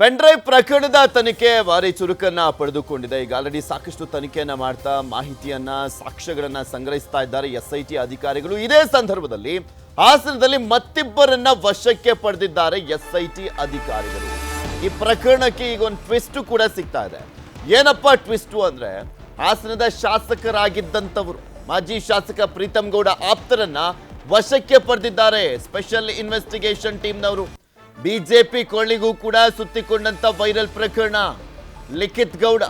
Pen drive ಪ್ರಕರಣದ ತನಿಖೆ ಭಾರಿ ಚುರುಕನ್ನ ಪಡೆದುಕೊಂಡಿದೆ. ಈಗ ಆಲ್ರೆಡಿ ಸಾಕಷ್ಟು ತನಿಖೆಯನ್ನ ಮಾಡ್ತಾ ಮಾಹಿತಿಯನ್ನ, ಸಾಕ್ಷ್ಯಗಳನ್ನ ಸಂಗ್ರಹಿಸ್ತಾ ಇದ್ದಾರೆ ಎಸ್ ಐ ಟಿ ಅಧಿಕಾರಿಗಳು. ಇದೇ ಸಂದರ್ಭದಲ್ಲಿ ಹಾಸನದಲ್ಲಿ ಮತ್ತಿಬ್ಬರನ್ನ ವಶಕ್ಕೆ ಪಡೆದಿದ್ದಾರೆ ಎಸ್ ಐ ಟಿ ಅಧಿಕಾರಿಗಳು. ಈ ಪ್ರಕರಣಕ್ಕೆ ಈಗ ಒಂದು ಟ್ವಿಸ್ಟ್ ಕೂಡ ಸಿಗ್ತಾ ಇದೆ. ಏನಪ್ಪ ಟ್ವಿಸ್ಟು ಅಂದ್ರೆ, ಹಾಸನದ ಶಾಸಕರಾಗಿದ್ದಂಥವರು, ಮಾಜಿ ಶಾಸಕ ಪ್ರೀತಮ್ ಗೌಡ ಆಪ್ತರನ್ನ ವಶಕ್ಕೆ ಪಡೆದಿದ್ದಾರೆ ಸ್ಪೆಷಲ್ ಇನ್ವೆಸ್ಟಿಗೇಷನ್ ಟೀಮ್ನವರು. ಬಿಜೆಪಿ ಕೋಳಿಗೂ ಕೂಡ ಸುತ್ತಿಕೊಂಡಂತ ವೈರಲ್ ಪ್ರಕರಣ. ಲಿಖಿತ್ ಗೌಡ,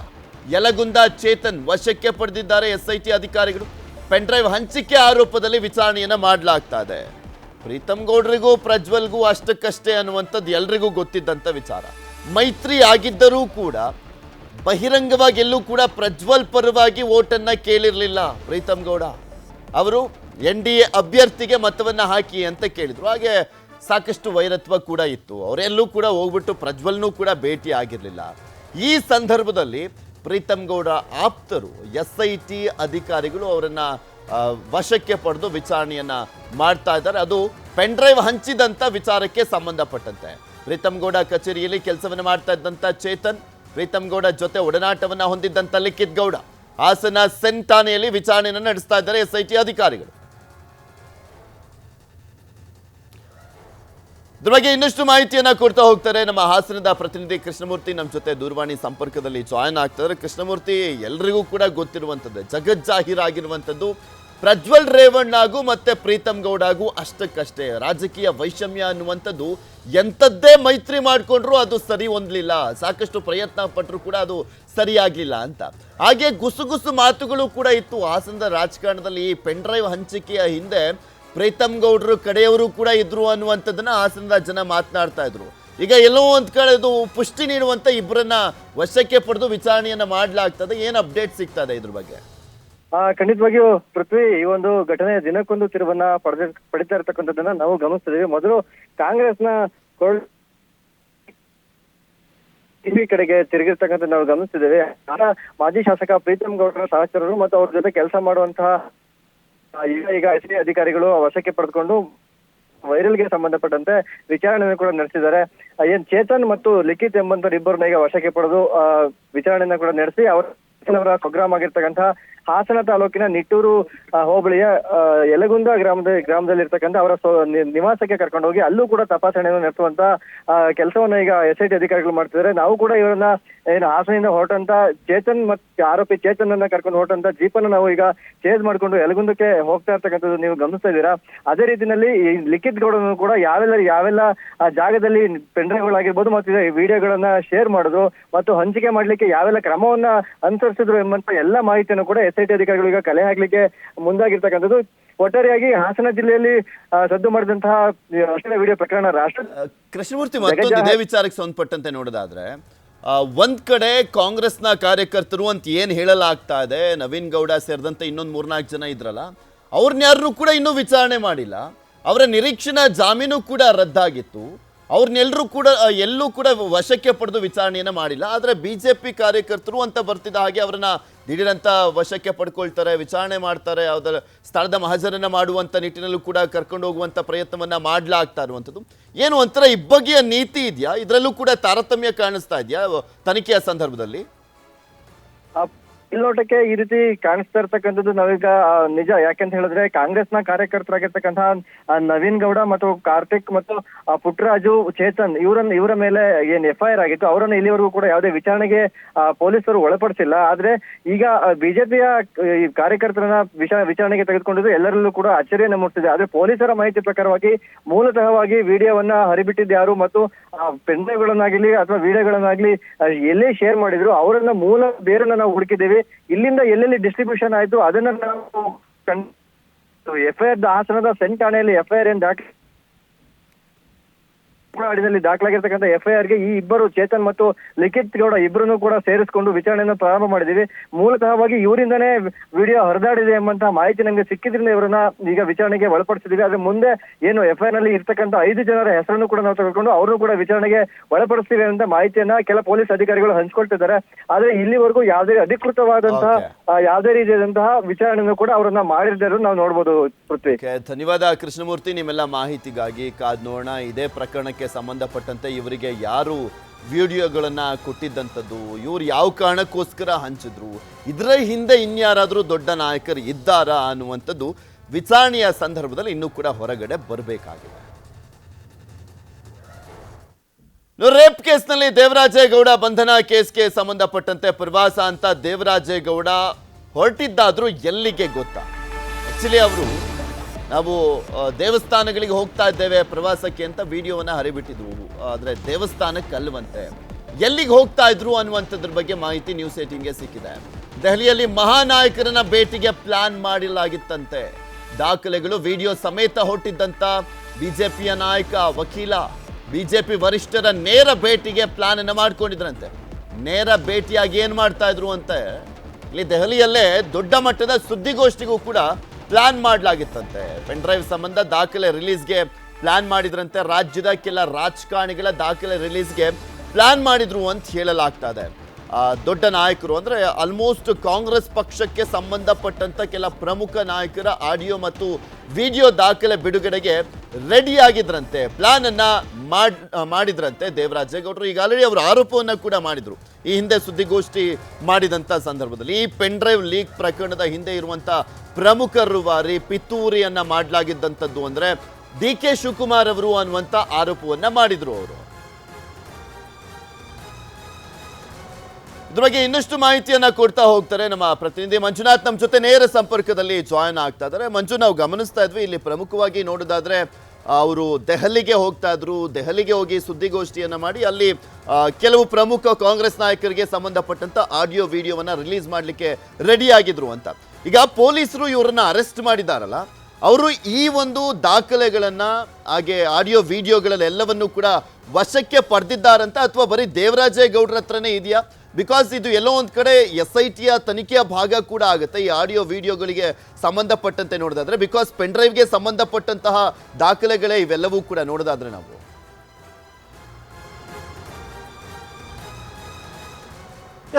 ಯಲಗುಂದ ಚೇತನ್ ವಶಕ್ಕೆ ಪಡೆದಿದ್ದಾರೆ ಎಸ್ಐಟಿ ಅಧಿಕಾರಿಗಳು. ಪೆನ್ಡ್ರೈವ್ ಹಂಚಿಕೆ ಆರೋಪದಲ್ಲಿ ವಿಚಾರಣೆಯನ್ನ ಮಾಡಲಾಗ್ತಾ ಇದೆ. ಪ್ರೀತಮ್ ಗೌಡ್ರಿಗೂ ಪ್ರಜ್ವಲ್ಗೂ ಅಷ್ಟಕ್ಕಷ್ಟೇ ಅನ್ನುವಂಥದ್ದು ಎಲ್ರಿಗೂ ಗೊತ್ತಿದ್ದಂಥ ವಿಚಾರ. ಮೈತ್ರಿ ಆಗಿದ್ದರೂ ಕೂಡ, ಬಹಿರಂಗವಾಗಿ ಎಲ್ಲೂ ಕೂಡ ಪ್ರಜ್ವಲ್ ಪರವಾಗಿ ಓಟನ್ನ ಕೇಳಿರಲಿಲ್ಲ ಪ್ರೀತಮ್ ಗೌಡ. ಅವರು ಎನ್ ಡಿ ಎ ಅಭ್ಯರ್ಥಿಗೆ ಮತವನ್ನು ಹಾಕಿ ಅಂತ ಕೇಳಿದರು. ಹಾಗೆ ಸಾಕಷ್ಟು ವೈರತ್ವ ಕೂಡ ಇತ್ತು. ಅವರೆಲ್ಲೂ ಕೂಡ ಹೋಗ್ಬಿಟ್ಟು ಪ್ರಜ್ವಲ್ನೂ ಕೂಡ ಭೇಟಿ ಆಗಿರಲಿಲ್ಲ. ಈ ಸಂದರ್ಭದಲ್ಲಿ ಪ್ರೀತಮ್ ಗೌಡ ಆಪ್ತರು, ಎಸ್ ಐ ಟಿ ಅಧಿಕಾರಿಗಳು ಅವರನ್ನ ವಶಕ್ಕೆ ಪಡೆದು ವಿಚಾರಣೆಯನ್ನ ಮಾಡ್ತಾ ಇದ್ದಾರೆ. ಅದು ಪೆನ್ಡ್ರೈವ್ ಹಂಚಿದಂತ ವಿಚಾರಕ್ಕೆ ಸಂಬಂಧಪಟ್ಟಂತೆ. ಪ್ರೀತಮ್ ಗೌಡ ಕಚೇರಿಯಲ್ಲಿ ಕೆಲಸವನ್ನು ಮಾಡ್ತಾ ಇದ್ದಂತ ಚೇತನ್ ಪ್ರೀತಮ್ ಗೌಡ ಜೊತೆ ಒಡನಾಟವನ್ನ ಹೊಂದಿದ್ದಂತ ಲಿಖಿತ್ ಗೌಡ ಹಾಸನ, ಸೆನ್ ಠಾಣೆಯಲ್ಲಿ ವಿಚಾರಣೆಯನ್ನು ನಡೆಸ್ತಾ ಇದ್ದಾರೆ ಎಸ್ ಐ ಟಿ ಅಧಿಕಾರಿಗಳು. ಇದ್ರ ಬಗ್ಗೆ ಇನ್ನಷ್ಟು ಮಾಹಿತಿಯನ್ನ ಕೊಡ್ತಾ ಹೋಗ್ತಾರೆ ನಮ್ಮ ಹಾಸನದ ಪ್ರತಿನಿಧಿ ಕೃಷ್ಣಮೂರ್ತಿ. ನಮ್ಮ ಜೊತೆ ದೂರವಾಣಿ ಸಂಪರ್ಕದಲ್ಲಿ ಜಾಯ್ನ್ ಆಗ್ತಾರೆ. ಕೃಷ್ಣಮೂರ್ತಿ, ಎಲ್ರಿಗೂ ಕೂಡ ಗೊತ್ತಿರುವಂಥದ್ದು ಜಗಜ್ಜಾಹೀರಾಗಿರುವಂಥದ್ದು ಪ್ರಜ್ವಲ್ ರೇವಣ್ಣಾಗೂ ಮತ್ತೆ ಪ್ರೀತಮ್ ಗೌಡಗೂ ಅಷ್ಟಕ್ಕಷ್ಟೇ. ರಾಜಕೀಯ ವೈಷಮ್ಯ ಅನ್ನುವಂಥದ್ದು ಎಂಥದ್ದೇ ಮೈತ್ರಿ ಮಾಡಿಕೊಂಡ್ರು ಅದು ಸರಿ ಹೊಂದಲಿಲ್ಲ. ಸಾಕಷ್ಟು ಪ್ರಯತ್ನ ಪಟ್ಟರು ಕೂಡ ಅದು ಸರಿಯಾಗಲಿಲ್ಲ ಅಂತ. ಹಾಗೆ ಗುಸುಗುಸು ಮಾತುಗಳು ಕೂಡ ಇತ್ತು ಹಾಸನದ ರಾಜಕಾರಣದಲ್ಲಿ ಈ ಪೆನ್ಡ್ರೈವ್ ಹಂಚಿಕೆಯ ಹಿಂದೆ. ಪ್ರೀತಮ್ ಗೌಡ್ರು ಕಡೆಯವರು ಕೂಡ ಇದ್ರು ಅನ್ನುವಂಥದ್ದನ್ನ ಹಾಸನದ ಜನ ಮಾತನಾಡ್ತಾ ಇದ್ರು. ಈಗ ಎಲ್ಲೋ ಒಂದ್ ಕಡೆ ಇದು ಪುಷ್ಟಿ ನೀಡುವಂತ ಇಬ್ಬರನ್ನ ವಶಕ್ಕೆ ಪಡೆದು ವಿಚಾರಣೆಯನ್ನ ಮಾಡ್ಲಾಗ್ತದೆ. ಏನ್ ಅಪ್ಡೇಟ್ ಸಿಗ್ತದೆ ಇದ್ರ ಬಗ್ಗೆ? ಆ, ಖಂಡಿತವಾಗಿಯೂ ಪೃಥ್ವಿ, ಈ ಒಂದು ಘಟನೆ ದಿನಕ್ಕೊಂದು ತಿರುವನ್ನ ಪಡೆದ, ಪಡಿತಾ ಇರತಕ್ಕಂಥದ್ದನ್ನ ನಾವು ಗಮನಿಸ್ತಿದ್ದೀವಿ. ಮೊದಲು ಕಾಂಗ್ರೆಸ್ನ ಟಿವಿ ಕಡೆಗೆ ತಿರುಗಿರ್ತಕ್ಕಂಥ ನಾವು ಗಮನಿಸ್ತಿದ್ದೇವೆ. ಆಗ ಮಾಜಿ ಶಾಸಕ ಪ್ರೀತಮ್ ಗೌಡರ ಸಹಚರರು ಮತ್ತು ಅವ್ರ ಜೊತೆ ಕೆಲಸ ಮಾಡುವಂತಹ ಈಗ ಈಗ ಎಸ್ ಅಧಿಕಾರಿಗಳು ವಶಕ್ಕೆ ಪಡೆದುಕೊಂಡು ವೈರಲ್ಗೆ ಸಂಬಂಧಪಟ್ಟಂತೆ ವಿಚಾರಣೆಯನ್ನು ಕೂಡ ನಡೆಸಿದ್ದಾರೆ. ಏನ್ ಚೇತನ್ ಮತ್ತು ಲಿಖಿತ್ ಎಂಬಂತ ಇಬ್ಬರನ್ನ ಈಗ ವಶಕ್ಕೆ ಪಡೆದು ವಿಚಾರಣೆಯನ್ನ ಕೂಡ ನಡೆಸಿ, ಅವರ ಸ್ವಗ್ರಾಮ ಆಗಿರ್ತಕ್ಕಂತಹ ಹಾಸನ ತಾಲೂಕಿನ ನಿಟ್ಟೂರು ಹೋಬಳಿಯ ಯಲಗುಂದ ಗ್ರಾಮದ ಗ್ರಾಮದಲ್ಲಿ ಇರ್ತಕ್ಕಂಥ ಅವರ ನಿವಾಸಕ್ಕೆ ಕರ್ಕೊಂಡು ಹೋಗಿ ಅಲ್ಲೂ ಕೂಡ ತಪಾಸಣೆಯನ್ನು ನಡೆಸುವಂತ ಕೆಲಸವನ್ನು ಈಗ ಎಸ್ ಐ ಟಿ ಅಧಿಕಾರಿಗಳು ಮಾಡ್ತಿದ್ದಾರೆ. ನಾವು ಕೂಡ ಇವರನ್ನ, ಏನು ಹಾಸನದಿಂದ ಹೊರಟಂತ ಚೇತನ್ ಮತ್ತೆ ಆರೋಪಿ ಚೇತನ್ ಅನ್ನ ಕರ್ಕೊಂಡು ಹೊರಟಂತ ಜೀಪನ್ನ ನಾವು ಈಗ ಚೇಂಜ್ ಮಾಡ್ಕೊಂಡು ಯಲಗುಂದಕ್ಕೆ ಹೋಗ್ತಾ ಇರ್ತಕ್ಕಂಥದ್ದು ನೀವು ಗಮನಿಸ್ತಾ ಇದ್ದೀರಾ? ಅದೇ ರೀತಿಯಲ್ಲಿ ಈ ಲಿಖಿತ್ ಗೌಡನು ಕೂಡ ಯಾವೆಲ್ಲ ಯಾವೆಲ್ಲ ಜಾಗದಲ್ಲಿ ಪೆಂಡ್ರೈವ್ಗಳಾಗಿರ್ಬೋದು ಮತ್ತು ಈ ವಿಡಿಯೋಗಳನ್ನ ಶೇರ್ ಮಾಡಿದ್ರು ಮತ್ತು ಹಂಚಿಕೆ ಮಾಡ್ಲಿಕ್ಕೆ ಯಾವೆಲ್ಲ ಕ್ರಮವನ್ನ ಅನುಸರಿಸಿದ್ರು ಎಂಬಂತ ಎಲ್ಲ ಮಾಹಿತಿಯನ್ನು ಕೂಡ ಎಸ್ ಐ ಟಿ ಅಧಿಕಾರಿಗಳು ಈಗ ಕಲೆ ಹಾಕ್ಲಿಕ್ಕೆ ಮುಂದಾಗಿರ್ತಕ್ಕಂಥದ್ದು. ಒಟ್ಟಾರೆಯಾಗಿ ಹಾಸನ ಜಿಲ್ಲೆಯಲ್ಲಿ ಸದ್ದು ಮಾಡಿದಂತಹ ವಿಡಿಯೋ ಪ್ರಕರಣ ರಾಷ್ಟ್ರ ಕೃಷ್ಣಮೂರ್ತಿ ಮತ್ತೊಂದು ಇದೇ ವಿಚಾರಕ್ಕೆ ಸಂಬಂಧಪಟ್ಟಂತೆ ನೋಡೋದಾದ್ರೆ ಒಂದ್ ಕಡೆ ಕಾಂಗ್ರೆಸ್ನ ಕಾರ್ಯಕರ್ತರು ಅಂತ ಏನ್ ಹೇಳಲಾಗ್ತಾ ಇದೆ ನವೀನ್ ಗೌಡ ಸೇರಿದಂತೆ ಇನ್ನೊಂದು ಮೂರ್ನಾಲ್ಕು ಜನ ಇದ್ರಲ್ಲ ಅವ್ರನ್ಯಾರನ್ನೂ ಕೂಡ ಇನ್ನೂ ವಿಚಾರಣೆ ಮಾಡಿಲ್ಲ. ಅವರ ನಿರೀಕ್ಷಣಾ ಜಾಮೀನು ಕೂಡ ರದ್ದಾಗಿತ್ತು. ಅವ್ರನ್ನೆಲ್ಲರೂ ಕೂಡ ಎಲ್ಲೂ ಕೂಡ ವಶಕ್ಕೆ ಪಡೆದು ವಿಚಾರಣೆಯನ್ನ ಮಾಡಿಲ್ಲ. ಆದರೆ ಬಿಜೆಪಿ ಕಾರ್ಯಕರ್ತರು ಅಂತ ಬರ್ತಿದ್ದ ಹಾಗೆ ಅವರನ್ನ ದಿಢೀರಂತ ವಶಕ್ಕೆ ಪಡ್ಕೊಳ್ತಾರೆ, ವಿಚಾರಣೆ ಮಾಡ್ತಾರೆ ಯಾವುದರ ಸ್ಥಳದ ಮಹಜರನ್ನು ಮಾಡುವಂಥ ನಿಟ್ಟಿನಲ್ಲೂ ಕೂಡ ಕರ್ಕೊಂಡು ಹೋಗುವಂಥ ಪ್ರಯತ್ನವನ್ನು ಮಾಡಲಾಗ್ತಾ ಇರುವಂಥದ್ದು. ಏನು ಒಂಥರ ಇಬ್ಬಗೆಯ ನೀತಿ ಇದೆಯಾ? ಇದರಲ್ಲೂ ಕೂಡ ತಾರತಮ್ಯ ಕಾಣಿಸ್ತಾ ಇದೆಯಾ ತನಿಖೆಯ ಸಂದರ್ಭದಲ್ಲಿ? ಮೇಲ್ನೋಟಕ್ಕೆ ಈ ರೀತಿ ಕಾಣಿಸ್ತಾ ಇರ್ತಕ್ಕಂಥದ್ದು ನಾವೀಗ ನಿಜ. ಯಾಕೆಂತ ಹೇಳಿದ್ರೆ ಕಾಂಗ್ರೆಸ್ನ ಕಾರ್ಯಕರ್ತರಾಗಿರ್ತಕ್ಕಂತಹ ನವೀನ್ ಗೌಡ ಮತ್ತು ಕಾರ್ತಿಕ್ ಮತ್ತು ಪುಟ್ಟರಾಜು ಚೇತನ್, ಇವರನ್ನ, ಇವರ ಮೇಲೆ ಏನ್ ಎಫ್ ಐ ಆರ್ ಆಗಿತ್ತು, ಅವರನ್ನು ಇಲ್ಲಿವರೆಗೂ ಕೂಡ ಯಾವುದೇ ವಿಚಾರಣೆಗೆ ಪೊಲೀಸರು ಒಳಪಡಿಸಿಲ್ಲ. ಆದ್ರೆ ಈಗ ಬಿಜೆಪಿಯ ಕಾರ್ಯಕರ್ತರನ್ನ ವಿಚಾರ, ವಿಚಾರಣೆಗೆ ತೆಗೆದುಕೊಂಡಿದ್ದು ಎಲ್ಲರಲ್ಲೂ ಕೂಡ ಅಚ್ಚರಿಯನ್ನು ಮೂಡಿಸಿದೆ ಆದ್ರೆ ಪೊಲೀಸರ ಮಾಹಿತಿ ಪ್ರಕಾರವಾಗಿ ಮೂಲತಃವಾಗಿ ವಿಡಿಯೋವನ್ನ ಹರಿಬಿಟ್ಟಿದ್ದು ಯಾರು ಮತ್ತು ಪೆನ್ಡ್ರೈವ್ಗಳನ್ನಾಗಲಿ ಅಥವಾ ವಿಡಿಯೋಗಳನ್ನಾಗ್ಲಿ ಎಲ್ಲೇ ಶೇರ್ ಮಾಡಿದ್ರು, ಅವರನ್ನ ಮೂಲ ಬೇರನ್ನ ನಾವು ಹುಡುಕಿದ್ದೇವೆ. ಇಲ್ಲಿಂದ ಎಲ್ಲೆಲ್ಲಿ ಡಿಸ್ಟ್ರಿಬ್ಯೂಷನ್ ಆಯ್ತು ಅದನ್ನ ನಾವು ಎಫ್ಐಆರ್ ಹಾಸನದ ಸೆಂಟ್ ಠಾಣೆಯಲ್ಲಿ ಎಫ್ಐಆರ್ ಏನ್ ದಾಖಲೆ ನಾಡಿನಲ್ಲಿ ದಾಖಲಾಗಿರ್ತಕ್ಕಂಥ ಎಫ್ಐಆರ್ ಐ ಗೆ ಈ ಇಬ್ಬರು ಚೇತನ್ ಮತ್ತು ಲಿಖಿತ್ ಗೌಡ ಇಬ್ಬರನ್ನು ಕೂಡ ಸೇರಿಸಿಕೊಂಡು ವಿಚಾರಣೆಯನ್ನು ಪ್ರಾರಂಭ ಮಾಡಿದ್ದೀವಿ. ಮೂಲತಃವಾಗಿ ಇವರಿಂದನೇ ವಿಡಿಯೋ ಹರಿದಾಡಿದೆ ಎಂಬಂತಹ ಮಾಹಿತಿ ನಮಗೆ ಸಿಕ್ಕಿದ್ರಿಂದ ಇವರನ್ನ ಈಗ ವಿಚಾರಣೆಗೆ ಒಳಪಡಿಸಿದ್ದೀವಿ. ಆದ್ರೆ ಮುಂದೆ ಏನು ಎಫ್ಐಆರ್ನಲ್ಲಿ ಇರ್ತಕ್ಕಂಥ ಐದು ಜನರ ಹೆಸರನ್ನು ಕೂಡ ನಾವು ತೆಗೆದುಕೊಂಡು ಅವರನ್ನು ಕೂಡ ವಿಚಾರಣೆಗೆ ಒಳಪಡಿಸ್ತೀವಿ ಅಂತ ಮಾಹಿತಿಯನ್ನ ಕೆಲ ಪೊಲೀಸ್ ಅಧಿಕಾರಿಗಳು ಹಂಚ್ಕೊಳ್ತಿದ್ದಾರೆ. ಆದ್ರೆ ಇಲ್ಲಿವರೆಗೂ ಯಾವುದೇ ಅಧಿಕೃತವಾದಂತಹ ಯಾವುದೇ ರೀತಿಯಾದಂತಹ ವಿಚಾರಣೆಯನ್ನು ಕೂಡ ಅವರನ್ನ ಮಾಡಿದ್ದಾರೆ ನಾವು ನೋಡ್ಬೋದು ಪೃಥ್ವಿ. ಧನ್ಯವಾದ ಕೃಷ್ಣಮೂರ್ತಿ. ನಿಮ್ಮೆಲ್ಲ ಮಾಹಿತಿಗಾಗಿ ಕಾದ್ ನೋಡೋಣ. ಇದೇ ಪ್ರಕರಣಕ್ಕೆ ಸಂಬಂಧಪಟ್ಟಂತೆ ಇವರಿಗೆ ಯಾರು ವಿಡಿಯೋಗಳನ್ನ ಕೊಟ್ಟಿದ್ದಂಥದ್ದು, ಇವರು ಯಾವ ಕಾರಣಕ್ಕೋಸ್ಕರ ಹಂಚಿದ್ರು, ಇದರ ಹಿಂದೆ ಇನ್ಯಾರಾದರೂ ದೊಡ್ಡ ನಾಯಕರು ಇದ್ದಾರಾ ಅನ್ನುವಂಥದ್ದು ವಿಚಾರಣೆಯ ಸಂದರ್ಭದಲ್ಲಿ ಇನ್ನೂ ಕೂಡ ಹೊರಗಡೆ ಬರಬೇಕಾಗಿದೆ. ರೇಪ್ ಕೇಸ್ನಲ್ಲಿ ದೇವರಾಜೇಗೌಡ ಬಂಧನ ಕೇಸ್ಗೆ ಸಂಬಂಧಪಟ್ಟಂತೆ ಪ್ರವಾಸ ಅಂತ ದೇವರಾಜೇಗೌಡ ಹೊರಟಿದ್ದಾದ್ರೂ ಎಲ್ಲಿಗೆ ಗೊತ್ತಾ? ಆಕ್ಚುಲಿ ಅವರು ನಾವು ದೇವಸ್ಥಾನಗಳಿಗೆ ಹೋಗ್ತಾ ಇದ್ದೇವೆ ಪ್ರವಾಸಕ್ಕೆ ಅಂತ ವಿಡಿಯೋವನ್ನು ಹರಿಬಿಟ್ಟಿದ್ರು ಆದರೆ ದೇವಸ್ಥಾನಕ್ಕೆ ಅಲ್ಲವಂತೆ. ಎಲ್ಲಿಗೆ ಹೋಗ್ತಾ ಇದ್ರು ಅನ್ನುವಂಥದ್ರ ಬಗ್ಗೆ ಮಾಹಿತಿ ನ್ಯೂಸ್ ಏಟಿಂಗ್ಗೆ ಸಿಕ್ಕಿದೆ. ದೆಹಲಿಯಲ್ಲಿ ಮಹಾನಾಯಕರನ್ನ ಭೇಟಿಗೆ ಪ್ಲಾನ್ ಮಾಡಿಲಾಗಿತ್ತಂತೆ. ದಾಖಲೆಗಳು ವಿಡಿಯೋ ಸಮೇತ ಹೊಟ್ಟಿದ್ದಂತ ಬಿಜೆಪಿಯ ನಾಯಕ ವಕೀಲ, ಬಿಜೆಪಿ ವರಿಷ್ಠರ ನೇರ ಭೇಟಿಗೆ ಪ್ಲಾನ್ ಅನ್ನು ಮಾಡ್ಕೊಂಡಿದ್ರಂತೆ. ನೇರ ಭೇಟಿಯಾಗಿ ಏನು ಮಾಡ್ತಾ ಇದ್ರು ಅಂತ. ಇಲ್ಲಿ ದೆಹಲಿಯಲ್ಲೇ ದೊಡ್ಡ ಮಟ್ಟದ ಸುದ್ದಿಗೋಷ್ಠಿಗೂ ಕೂಡ ಪ್ಲಾನ್ ಮಾಡಲಾಗಿತ್ತಂತೆ. ಪೆನ್ ಡ್ರೈವ್ ಸಂಬಂಧ ದಾಖಲೆ ರಿಲೀಸ್ಗೆ ಪ್ಲಾನ್ ಮಾಡಿದ್ರಂತೆ. ರಾಜ್ಯದ ಕೆಲ ರಾಜಕಾರಣಿಗಳ ದಾಖಲೆ ರಿಲೀಸ್ಗೆ ಪ್ಲಾನ್ ಮಾಡಿದ್ರು ಅಂತ ಹೇಳಲಾಗ್ತಾ ಇದೆ. ದೊಡ್ಡ ನಾಯಕರು ಅಂದರೆ ಆಲ್ಮೋಸ್ಟ್ ಕಾಂಗ್ರೆಸ್ ಪಕ್ಷಕ್ಕೆ ಸಂಬಂಧಪಟ್ಟಂಥ ಕೆಲ ಪ್ರಮುಖ ನಾಯಕರ ಆಡಿಯೋ ಮತ್ತು ವಿಡಿಯೋ ದಾಖಲೆ ಬಿಡುಗಡೆಗೆ ರೆಡಿ ಆಗಿದ್ರಂತೆ ಪ್ಲಾನ್ ಅನ್ನ ಮಾಡ್ ಮಾಡಿದ್ರಂತೆ ದೇವರಾಜೇಗೌಡರು. ಈಗ ಆಲ್ರೆಡಿ ಅವರು ಆರೋಪವನ್ನು ಕೂಡ ಮಾಡಿದ್ರು. ಈ ಹಿಂದೆ ಸುದ್ದಿಗೋಷ್ಠಿ ಮಾಡಿದಂಥ ಸಂದರ್ಭದಲ್ಲಿ ಈ ಪೆನ್ ಡ್ರೈವ್ ಲೀಕ್ ಪ್ರಕರಣದ ಹಿಂದೆ ಇರುವಂಥ ಪ್ರಮುಖ ರೂವಾರಿ ಪಿತೂರಿಯನ್ನು ಮಾಡಲಾಗಿದ್ದಂಥದ್ದು ಅಂದರೆ ಡಿ ಕೆ ಶಿವಕುಮಾರ್ ಅವರು ಅನ್ನುವಂಥ ಆರೋಪವನ್ನು ಮಾಡಿದರು ಅವರು. ಇದ್ರ ಬಗ್ಗೆ ಇನ್ನಷ್ಟು ಮಾಹಿತಿಯನ್ನ ಕೊಡ್ತಾ ಹೋಗ್ತಾರೆ ನಮ್ಮ ಪ್ರತಿನಿಧಿ ಮಂಜುನಾಥ್. ನಮ್ಮ ಜೊತೆ ನೇರ ಸಂಪರ್ಕದಲ್ಲಿ ಜಾಯ್ನ್ ಆಗ್ತಾ ಇದ್ದಾರೆ. ಮಂಜು, ನಾವು ಗಮನಿಸ್ತಾ ಇದ್ವಿ. ಇಲ್ಲಿ ಪ್ರಮುಖವಾಗಿ ನೋಡೋದಾದ್ರೆ ಅವರು ದೆಹಲಿಗೆ ಹೋಗ್ತಾ ಇದ್ರು. ದೆಹಲಿಗೆ ಹೋಗಿ ಸುದ್ದಿಗೋಷ್ಠಿಯನ್ನು ಮಾಡಿ ಅಲ್ಲಿ ಕೆಲವು ಪ್ರಮುಖ ಕಾಂಗ್ರೆಸ್ ನಾಯಕರಿಗೆ ಸಂಬಂಧಪಟ್ಟಂತ ಆಡಿಯೋ ವಿಡಿಯೋವನ್ನು ರಿಲೀಸ್ ಮಾಡಲಿಕ್ಕೆ ರೆಡಿ ಆಗಿದ್ರು ಅಂತ. ಈಗ ಪೊಲೀಸರು ಇವರನ್ನ ಅರೆಸ್ಟ್ ಮಾಡಿದಾರಲ್ಲ, ಅವರು ಈ ಒಂದು ದಾಖಲೆಗಳನ್ನ, ಹಾಗೆ ಆಡಿಯೋ ವಿಡಿಯೋಗಳಲ್ಲೆಲ್ಲವನ್ನು ಕೂಡ ವಶಕ್ಕೆ ಪಡೆದಿದ್ದಾರಂತ ಅಥವಾ ಬರೀ ದೇವರಾಜೇಗೌಡರ ಹತ್ರನೇ ಇದೆಯಾ? ಬಿಕಾಸ್ ಇದು ಎಲ್ಲೋ ಒಂದು ಕಡೆ ಎಸ್ ಐ ಟಿಯ ತನಿಖೆಯ ಭಾಗ ಕೂಡ ಆಗುತ್ತೆ. ಈ ಆಡಿಯೋ ವಿಡಿಯೋಗಳಿಗೆ ಸಂಬಂಧಪಟ್ಟಂತೆ ನೋಡೋದಾದ್ರೆ ಬಿಕಾಸ್ ಪೆನ್ ಡ್ರೈವ್ಗೆ ಸಂಬಂಧಪಟ್ಟಂತಹ ದಾಖಲೆಗಳೇ ಇವೆಲ್ಲವೂ ಕೂಡ ನೋಡೋದಾದ್ರೆ ನಾವು.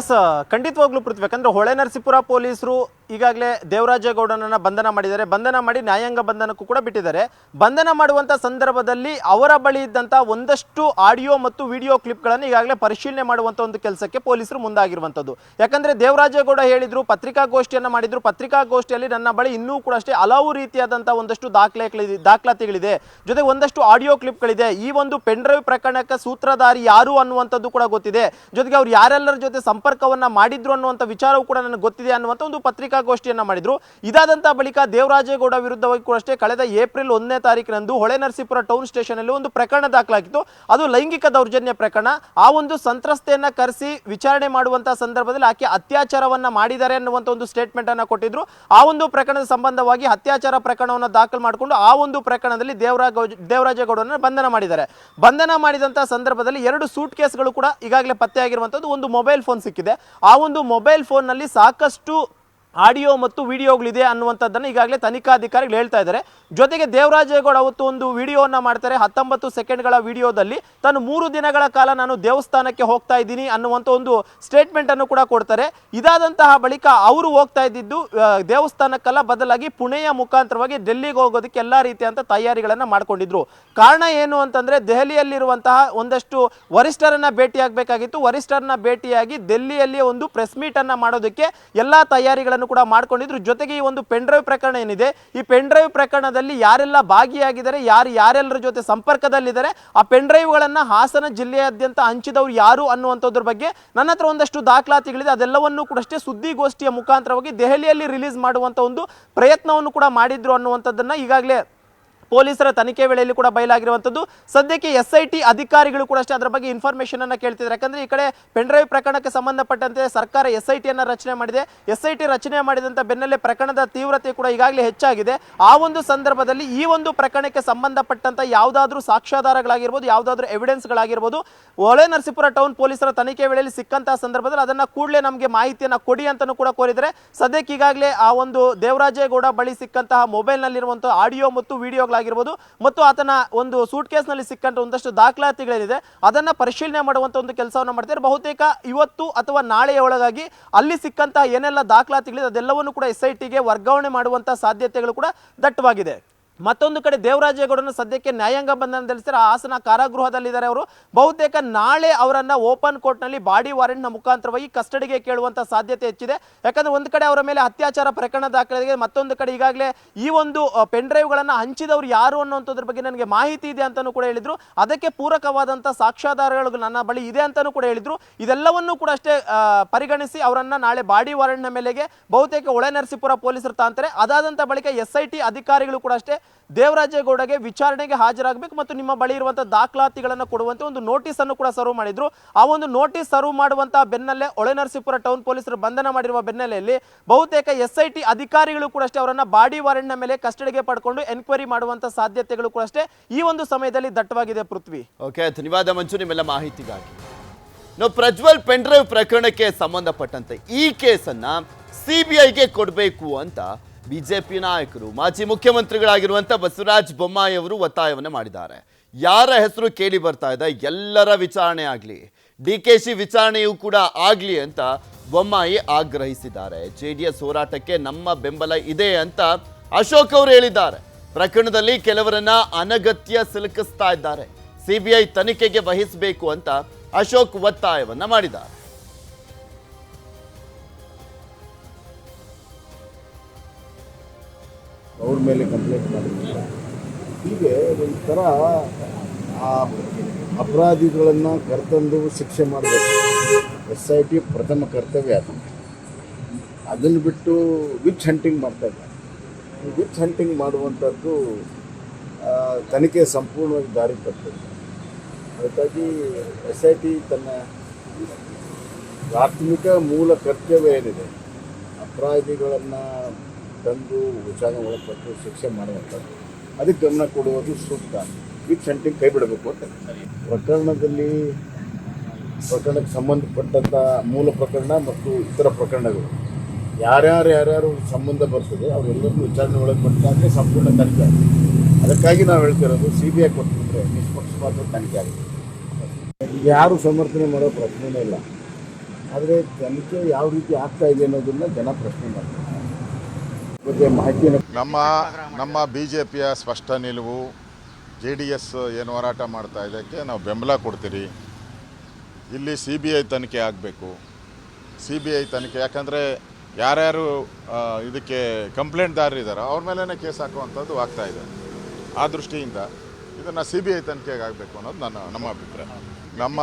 ಎಸ್ ಖಂಡಿತವಾಗ್ಲೂ ಪೃಥ್ವಿ. ಯಾಕಂದ್ರೆ ಹೊಳೆ ನರಸೀಪುರ ಪೊಲೀಸರು ಈಗಾಗಲೇ ದೇವರಾಜೇಗೌಡನನ್ನ ಬಂಧನ ಮಾಡಿದ್ದಾರೆ. ಬಂಧನ ಮಾಡಿ ನ್ಯಾಯಾಂಗ ಬಂಧನಕ್ಕೂ ಕೂಡ ಬಿಟ್ಟಿದ್ದಾರೆ. ಬಂಧನ ಮಾಡುವಂಥ ಸಂದರ್ಭದಲ್ಲಿ ಅವರ ಬಳಿ ಇದ್ದಂಥ ಒಂದಷ್ಟು ಆಡಿಯೋ ಮತ್ತು ವಿಡಿಯೋ ಕ್ಲಿಪ್ಗಳನ್ನು ಈಗಾಗಲೇ ಪರಿಶೀಲನೆ ಮಾಡುವಂಥ ಒಂದು ಕೆಲಸಕ್ಕೆ ಪೊಲೀಸರು ಮುಂದಾಗಿರುವಂಥದ್ದು ಯಾಕಂದ್ರೆ ದೇವರಾಜೇಗೌಡ ಹೇಳಿದ್ರು, ಪತ್ರಿಕಾಗೋಷ್ಠಿಯನ್ನು ಮಾಡಿದ್ರು. ಪತ್ರಿಕಾಗೋಷ್ಠಿಯಲ್ಲಿ ನನ್ನ ಬಳಿ ಇನ್ನೂ ಕೂಡ ಅಷ್ಟೇ ಹಲವು ರೀತಿಯಾದಂಥ ಒಂದಷ್ಟು ದಾಖಲೆಗಳಿದೆ, ದಾಖಲಾತಿಗಳಿದೆ. ಜೊತೆಗೆ ಒಂದಷ್ಟು ಆಡಿಯೋ ಕ್ಲಿಪ್ಗಳಿದೆ. ಈ ಒಂದು ಪೆನ್ ಡ್ರೈವ್ ಪ್ರಕರಣಕ್ಕೆ ಸೂತ್ರಧಾರಿ ಯಾರು ಅನ್ನುವಂಥದ್ದು ಕೂಡ ಗೊತ್ತಿದೆ. ಜೊತೆಗೆ ಅವ್ರು ಯಾರೆಲ್ಲರ ಜೊತೆ ಸಂಪರ್ಕವನ್ನ ಮಾಡಿದ್ರು ಅನ್ನುವಂಥ ವಿಚಾರವೂ ಕೂಡ ನನಗೆ ಗೊತ್ತಿದೆ ಅನ್ನುವಂಥ ಒಂದು ಪತ್ರಿಕಾಗೋಷ್ಠಿಯನ್ನ ಮಾಡಿದ್ರು. ಇದಾದಂಥ ಬಳಿಕ ದೇವರಾಜೇಗೌಡ ವಿರುದ್ಧವಾಗಿ ಕೂಡ ಅಷ್ಟೇ ಕಳೆದ ಏಪ್ರಿಲ್ ಒಂದನೇ ತಾರೀಕಿನಂದು ಹೊಳೆ ನರಸೀಪುರ ಟೌನ್ ಸ್ಟೇಷನ್ ಅಲ್ಲಿ ಒಂದು ಪ್ರಕರಣ ದಾಖಲಾಗಿತ್ತು. ಅದು ಲೈಂಗಿಕ ದೌರ್ಜನ್ಯ ಪ್ರಕರಣ. ಆ ಒಂದು ಸಂತ್ರಸ್ತೆಯನ್ನ ಕರೆಸಿ ವಿಚಾರಣೆ ಮಾಡುವಂತಹ ಸಂದರ್ಭದಲ್ಲಿ ಆಕೆ ಅತ್ಯಾಚಾರವನ್ನ ಮಾಡಿದ್ದಾರೆ ಅನ್ನುವಂಥ ಒಂದು ಸ್ಟೇಟ್ಮೆಂಟ್ ಅನ್ನ ಕೊಟ್ಟಿದ್ರು. ಆ ಒಂದು ಪ್ರಕರಣದ ಸಂಬಂಧವಾಗಿ ಅತ್ಯಾಚಾರ ಪ್ರಕರಣವನ್ನು ದಾಖಲು ಮಾಡಿಕೊಂಡು ಆ ಒಂದು ಪ್ರಕರಣದಲ್ಲಿ ದೇವರಾಜೇಗೌಡರನ್ನ ಬಂಧನ ಮಾಡಿದ್ದಾರೆ. ಬಂಧನ ಮಾಡಿದಂತಹ ಸಂದರ್ಭದಲ್ಲಿ ಎರಡು ಸೂಟ್ ಕೇಸ್ಗಳು ಕೂಡ ಈಗಾಗಲೇ ಪತ್ತೆಯಾಗಿರುವಂಥದ್ದು ಒಂದು ಮೊಬೈಲ್ ಫೋನ್ ಸಿಕ್ಕಿದೆ. ಆ ಒಂದು ಮೊಬೈಲ್ ಫೋನ್ನಲ್ಲಿ ಸಾಕಷ್ಟು ಆಡಿಯೋ ಮತ್ತು ವಿಡಿಯೋಗಳಿದೆ ಅನ್ನುವಂಥದ್ದನ್ನು ಈಗಾಗಲೇ ತನಿಖಾಧಿಕಾರಿಗಳು ಹೇಳ್ತಾ ಇದ್ದಾರೆ. ಜೊತೆಗೆ ದೇವರಾಜೇಗೌಡ ಅವತ್ತು ಒಂದು ವಿಡಿಯೋವನ್ನು ಮಾಡ್ತಾರೆ. ಹತ್ತೊಂಬತ್ತು ಸೆಕೆಂಡ್ಗಳ ವಿಡಿಯೋದಲ್ಲಿ ತಾನು ಮೂರು ದಿನಗಳ ಕಾಲ ನಾನು ದೇವಸ್ಥಾನಕ್ಕೆ ಹೋಗ್ತಾ ಇದ್ದೀನಿ ಅನ್ನುವಂಥ ಒಂದು ಸ್ಟೇಟ್ಮೆಂಟನ್ನು ಕೂಡ ಕೊಡ್ತಾರೆ. ಇದಾದಂತಹ ಬಳಿಕ ಅವರು ಹೋಗ್ತಾ ಇದ್ದಿದ್ದು ದೇವಸ್ಥಾನಕ್ಕೆಲ್ಲ ಬದಲಾಗಿ ಪುಣೆಯ ಮುಖಾಂತರವಾಗಿ ಡೆಲ್ಲಿಗೆ ಹೋಗೋದಕ್ಕೆ ಎಲ್ಲ ರೀತಿಯಂಥ ತಯಾರಿಗಳನ್ನು ಮಾಡಿಕೊಂಡಿದ್ರು. ಕಾರಣ ಏನು ಅಂತಂದರೆ ದೆಹಲಿಯಲ್ಲಿರುವಂತಹ ಒಂದಷ್ಟು ವರಿಷ್ಠರನ್ನು ಭೇಟಿಯಾಗಬೇಕಾಗಿತ್ತು. ವರಿಷ್ಠರನ್ನ ಭೇಟಿಯಾಗಿ ದೆಲ್ಲಿಯಲ್ಲಿ ಒಂದು ಪ್ರೆಸ್ ಮೀಟನ್ನು ಮಾಡೋದಕ್ಕೆ ಎಲ್ಲ ತಯಾರಿಗಳನ್ನು ಕೂಡ ಮಾಡ್ಕೊಂಡಿದ್ರು. ಜೊತೆಗೆ ಈ ಒಂದು ಪೆನ್ ಡ್ರೈವ್ ಪ್ರಕರಣ ಏನಿದೆ? ಈ ಪೆನ್ ಡ್ರೈವ್ ಪ್ರಕರಣದಲ್ಲಿ ಯಾರೆಲ್ಲ ಭಾಗಿಯಾಗಿದ್ದಾರೆ, ಯಾರು ಯಾರೆಲ್ಲರ ಜೊತೆ ಸಂಪರ್ಕದಲ್ಲಿದ್ದಾರೆ, ಆ ಪೆನ್ ಡ್ರೈವ್ಗಳನ್ನು ಹಾಸನ ಜಿಲ್ಲೆಯಾದ್ಯಂತ ಹಂಚಿದವರು ಯಾರು ಅನ್ನುವಂಥದ್ರ ಬಗ್ಗೆ ನನ್ನ ಹತ್ರ ಒಂದಷ್ಟು ದಾಖಲಾತಿಗಳಿದೆ. ಅದೆಲ್ಲವನ್ನು ಕೂಡ ಅಷ್ಟೇ ಸುದ್ದಿಗೋಷ್ಠಿಯ ಮುಖಾಂತರವಾಗಿ ದೆಹಲಿಯಲ್ಲಿ ರಿಲೀಸ್ ಮಾಡುವಂಥ ಒಂದು ಪ್ರಯತ್ನವನ್ನು ಕೂಡ ಮಾಡಿದ್ರು ಅನ್ನುವಂಥದ್ದನ್ನ ಈಗಾಗಲೇ ಪೊಲೀಸರ ತನಿಖೆ ವೇಳೆಯಲ್ಲಿ ಕೂಡ ಬಯಲಾಗಿರುವಂಥದ್ದು. ಸದ್ಯಕ್ಕೆ ಎಸ್ ಅಧಿಕಾರಿಗಳು ಕೂಡ ಅಷ್ಟೇ ಅದರ ಬಗ್ಗೆ ಇನ್ಫಾರ್ಮೇಶನ್ ಅನ್ನ ಕೇಳ್ತಿದ್ದಾರೆ. ಯಾಕಂದ್ರೆ ಈ ಕಡೆ ಪೆನ್ಡ್ರೈವ್ ಪ್ರಕರಣಕ್ಕೆ ಸಂಬಂಧಪಟ್ಟಂತೆ ಸರ್ಕಾರ ಎಸ್ ಐ ರಚನೆ ಮಾಡಿದೆ. ಎಸ್ ರಚನೆ ಮಾಡಿದಂತ ಬೆನ್ನಲ್ಲೇ ಪ್ರಕರಣದ ತೀವ್ರತೆ ಕೂಡ ಈಗಾಗಲೇ ಹೆಚ್ಚಾಗಿದೆ. ಆ ಒಂದು ಸಂದರ್ಭದಲ್ಲಿ ಈ ಒಂದು ಪ್ರಕರಣಕ್ಕೆ ಸಂಬಂಧಪಟ್ಟಂತ ಯಾವುದಾದ್ರೂ ಸಾಕ್ಷ್ಯಾಧಾರಗಳಾಗಿರ್ಬೋದು, ಯಾವುದಾದ್ರೂ ಎವಿಡೆನ್ಸ್ಗಳಾಗಿರ್ಬೋದು ಹೊಳೆ ನರಸೀಪುರ ಟೌನ್ ಪೊಲೀಸರ ತನಿಖೆ ವೇಳೆಯಲ್ಲಿ ಸಿಕ್ಕಂತಹ ಸಂದರ್ಭದಲ್ಲಿ ಅದನ್ನ ಕೂಡಲೇ ನಮಗೆ ಮಾಹಿತಿಯನ್ನ ಕೊಡಿ ಅಂತಾನೂ ಕೂಡ ಕೋರಿದರೆ ಸದ್ಯಕ್ಕೆ ಈಗಾಗಲೇ ಆ ಒಂದು ದೇವರಾಜೇಗೌಡ ಬಳಿ ಸಿಕ್ಕಂತಹ ಮೊಬೈಲ್ನಲ್ಲಿರುವಂತಹ ಆಡಿಯೋ ಮತ್ತು ವಿಡಿಯೋಗಳಾಗಿರ್ಬೋದು ಮತ್ತು ಆತನ ಒಂದು ಸೂಟ್ ಕೇಸ್ನಲ್ಲಿ ಸಿಕ್ಕಂತ ಒಂದಷ್ಟು ದಾಖಲಾತಿಗಳೇನಿದೆ ಅದನ್ನ ಪರಿಶೀಲನೆ ಮಾಡುವಂತ ಒಂದು ಕೆಲಸವನ್ನು ಮಾಡ್ತಾರೆ ಬಹುತೇಕ ಇವತ್ತು ಅಥವಾ ನಾಳೆಯ ಒಳಗಾಗಿ ಅಲ್ಲಿ ಸಿಕ್ಕಂತಹ ಏನೆಲ್ಲ ದಾಖಲಾತಿಗಳಿದೆ ಅದೆಲ್ಲವನ್ನು ಕೂಡ ಎಸ್ ಐ ಟಿಗೆ ವರ್ಗಾವಣೆ ಮಾಡುವಂಥ ಸಾಧ್ಯತೆಗಳು ಕೂಡ ದಟ್ಟವಾಗಿದೆ. ಮತ್ತೊಂದು ಕಡೆ ದೇವರಾಜೇಗೌಡನ ಸದ್ಯಕ್ಕೆ ನ್ಯಾಯಾಂಗ ಬಂಧನದಲ್ಲಿದ್ದಾರೆ ಹಾಸನ ಕಾರಾಗೃಹದಲ್ಲಿದ್ದಾರೆ ಅವರು. ಬಹುತೇಕ ನಾಳೆ ಅವರನ್ನ ಓಪನ್ ಕೋರ್ಟ್ನಲ್ಲಿ ಬಾಡಿ ವಾರೆಂಟ್ನ ಮುಖಾಂತರವಾಗಿ ಕಸ್ಟಡಿಗೆ ಕೇಳುವಂತ ಸಾಧ್ಯತೆ ಹೆಚ್ಚಿದೆ. ಯಾಕಂದ್ರೆ ಒಂದು ಕಡೆ ಅವರ ಮೇಲೆ ಅತ್ಯಾಚಾರ ಪ್ರಕರಣ ದಾಖಲಾಗಿದೆ ಮತ್ತೊಂದು ಕಡೆ ಈಗಾಗಲೇ ಈ ಒಂದು ಪೆನ್ ಡ್ರೈವ್ಗಳನ್ನು ಹಂಚಿದವರು ಯಾರು ಅನ್ನುವಂಥದ್ರ ಬಗ್ಗೆ ನನಗೆ ಮಾಹಿತಿ ಇದೆ ಅಂತಲೂ ಕೂಡ ಹೇಳಿದ್ರು. ಅದಕ್ಕೆ ಪೂರಕವಾದಂಥ ಸಾಕ್ಷ್ಯಾಧಾರಗಳು ನನ್ನ ಬಳಿ ಇದೆ ಅಂತಲೂ ಕೂಡ ಹೇಳಿದ್ರು. ಇದೆಲ್ಲವನ್ನೂ ಕೂಡ ಅಷ್ಟೇ ಪರಿಗಣಿಸಿ ಅವರನ್ನ ನಾಳೆ ಬಾಡಿ ವಾರೆಂಟ್ನ ಮೇಲೆಗೆ ಬಹುತೇಕ ಒಳನರಸೀಪುರ ಪೊಲೀಸರು ತಾಂತಾರೆ. ಅದಾದಂಥ ಬಳಿಕ ಎಸ್ ಅಧಿಕಾರಿಗಳು ಕೂಡ ಅಷ್ಟೇ ದೇವರಾಜೇಗೌಡಗೆ ವಿಚಾರಣೆಗೆ ಹಾಜರಾಗಬೇಕು ಮತ್ತು ನಿಮ್ಮ ಬಳಿ ಇರುವಂಥ ದಾಖಲಾತಿಗಳನ್ನು ಕೊಡುವಂತೆ ಒಂದು ನೋಟಿಸ್ ಅನ್ನು ಕೂಡ ಸರ್ವ್ ಮಾಡಿದ್ರು. ಆ ಒಂದು ನೋಟಿಸ್ ಸರ್ವ್ ಮಾಡುವಂತಹ ಬೆನ್ನಲ್ಲೇ ಹೊಳೆನರಸೀಪುರ ಟೌನ್ ಪೊಲೀಸರು ಬಂಧನ ಮಾಡಿರುವ ಬೆನ್ನಲೆಯಲ್ಲಿ ಬಹುತೇಕ ಎಸ್ ಐ ಟಿ ಅಧಿಕಾರಿಗಳು ಕೂಡ ಅಷ್ಟೇ ಅವರನ್ನ ಬಾಡಿ ವಾರೆಂಟ್ನ ಮೇಲೆ ಕಸ್ಟಡಿಗೆ ಪಡ್ಕೊಂಡು ಎನ್ಕ್ವೈರಿ ಮಾಡುವಂತ ಸಾಧ್ಯತೆಗಳು ಕೂಡ ಅಷ್ಟೇ ಈ ಒಂದು ಸಮಯದಲ್ಲಿ ದಟ್ಟವಾಗಿದೆ ಪೃಥ್ವಿ. ಓಕೆ ಧನ್ಯವಾದ ಮಂಜು, ನಿಮ್ಮೆಲ್ಲ ಮಾಹಿತಿಗಾಗಿ. ನಾವು ಪ್ರಜ್ವಲ್ ಪೆನ್ಡ್ರೈವ್ ಪ್ರಕರಣಕ್ಕೆ ಸಂಬಂಧಪಟ್ಟಂತೆ ಈ ಕೇಸನ್ನ ಸಿಬಿಐಗೆ ಕೊಡಬೇಕು ಅಂತ ಬಿಜೆಪಿ ನಾಯಕರು, ಮಾಜಿ ಮುಖ್ಯಮಂತ್ರಿಗಳಾಗಿರುವಂಥ ಬಸವರಾಜ ಬೊಮ್ಮಾಯಿ ಅವರು ಒತ್ತಾಯವನ್ನು ಮಾಡಿದ್ದಾರೆ. ಯಾರ ಹೆಸರು ಕೇಳಿ ಬರ್ತಾ ಇದೆ? ಎಲ್ಲರ ವಿಚಾರಣೆ ಆಗಲಿ, ಡಿ ಕೆ ಶಿ ವಿಚಾರಣೆಯೂ ಕೂಡ ಆಗಲಿ ಅಂತ ಬೊಮ್ಮಾಯಿ ಆಗ್ರಹಿಸಿದ್ದಾರೆ. ಜೆ ಡಿ ಎಸ್ ಹೋರಾಟಕ್ಕೆ ನಮ್ಮ ಬೆಂಬಲ ಇದೆ ಅಂತ ಅಶೋಕ್ ಅವರು ಹೇಳಿದ್ದಾರೆ. ಪ್ರಕರಣದಲ್ಲಿ ಕೆಲವರನ್ನ ಅನಗತ್ಯ ಸಿಲುಕಿಸ್ತಾ ಇದ್ದಾರೆ. ಸಿಬಿಐ ತನಿಖೆಗೆ ವಹಿಸಬೇಕು ಅಂತ ಅಶೋಕ್ ಒತ್ತಾಯವನ್ನ ಮಾಡಿದ್ದಾರೆ. ಅವ್ರ ಮೇಲೆ ಕಂಪ್ಲೇಂಟ್ ಮಾಡಿದ್ದಾರೆ ಹೀಗೆ ಒಂಥರ ಆ ಅಪರಾಧಿಗಳನ್ನು ಕರ್ತಂದು ಶಿಕ್ಷೆ ಮಾಡಬೇಕು. ಎಸ್ ಐ ಟಿ ಪ್ರಥಮ ಕರ್ತವ್ಯ ಅದು. ಅದನ್ನು ಬಿಟ್ಟು ವಿಚ್ ಹಂಟಿಂಗ್ ಮಾಡ್ತಾ ಇದ್ದಾರೆ. ಈ ವಿಚ್ ಹಂಟಿಂಗ್ ಮಾಡುವಂಥದ್ದು ತನಿಖೆ ಸಂಪೂರ್ಣವಾಗಿ ದಾರಿ ತಪ್ಪಿದೆ. ಅದಕ್ಕಾಗಿ ಎಸ್ ಐ ಟಿ ತನ್ನ ಪ್ರಾಥಮಿಕ ಮೂಲ ಕರ್ತವ್ಯ ಏನಿದೆ, ಅಪರಾಧಿಗಳನ್ನು ತಂದು ವಿಚಾರಣೆ ಒಳಪಟ್ಟು ಶಿಕ್ಷೆ ಮಾಡುವಂಥದ್ದು, ಅದಕ್ಕೆ ಗಮನ ಕೊಡುವುದು ಸೂಕ್ತ. ವಿತ್ ಸೆಂಟಿಂಗ್ ಕೈ ಬಿಡಬೇಕು ಅಂತ. ಪ್ರಕರಣದಲ್ಲಿ, ಪ್ರಕರಣಕ್ಕೆ ಸಂಬಂಧಪಟ್ಟಂಥ ಮೂಲ ಪ್ರಕರಣ ಮತ್ತು ಇತರ ಪ್ರಕರಣಗಳು. ಯಾರ್ಯಾರು ಯಾರ್ಯಾರು ಸಂಬಂಧ ಬರ್ತದೆ ಅವರೆಲ್ಲರೂ ವಿಚಾರಣೆ ಒಳಗೆ ಸಂಪೂರ್ಣ ತನಿಖೆ ಆಗುತ್ತೆ. ಅದಕ್ಕಾಗಿ ನಾವು ಹೇಳ್ತಿರೋದು ಸಿ ಬಿ ಐ ಕೊಟ್ಟಿದ್ರೆ ನಿಷ್ಪಕ್ಷಪಾತ ತನಿಖೆ ಆಗುತ್ತೆ. ಯಾರು ಸಮರ್ಥನೆ ಮಾಡೋ ಪ್ರಶ್ನೆನೇ ಇಲ್ಲ. ಆದರೆ ತನಿಖೆ ಯಾವ ರೀತಿ ಆಗ್ತಾ ಇದೆ ಅನ್ನೋದನ್ನ ಜನ ಪ್ರಶ್ನೆ ಮಾಡ್ತಾರೆ. ನಮ್ಮ ನಮ್ಮ ಬಿ ಜೆ ಪಿಯ ಸ್ಪಷ್ಟ ನಿಲುವು ಜೆ ಡಿ ಎಸ್ ಏನು ಹೋರಾಟ ಮಾಡ್ತಾ ಇದಕ್ಕೆ ನಾವು ಬೆಂಬಲ ಕೊಡ್ತೀರಿ. ಇಲ್ಲಿ ಸಿ ಬಿ ಐ ತನಿಖೆ ಆಗಬೇಕು. ಸಿ ಬಿ ಐ ತನಿಖೆ, ಯಾಕಂದರೆ ಯಾರ್ಯಾರು ಇದಕ್ಕೆ ಕಂಪ್ಲೇಂಟ್ದಾರರು ಇದ್ದಾರೋ ಅವ್ರ ಮೇಲೇ ಕೇಸ್ ಹಾಕುವಂಥದ್ದು ಆಗ್ತಾ ಇದೆ. ಆ ದೃಷ್ಟಿಯಿಂದ ಇದನ್ನು ಸಿ ಬಿ ಐ ತನಿಖೆಗೆ ಆಗಬೇಕು ಅನ್ನೋದು ನನ್ನ, ನಮ್ಮ ಅಭಿಪ್ರಾಯ. ನಮ್ಮ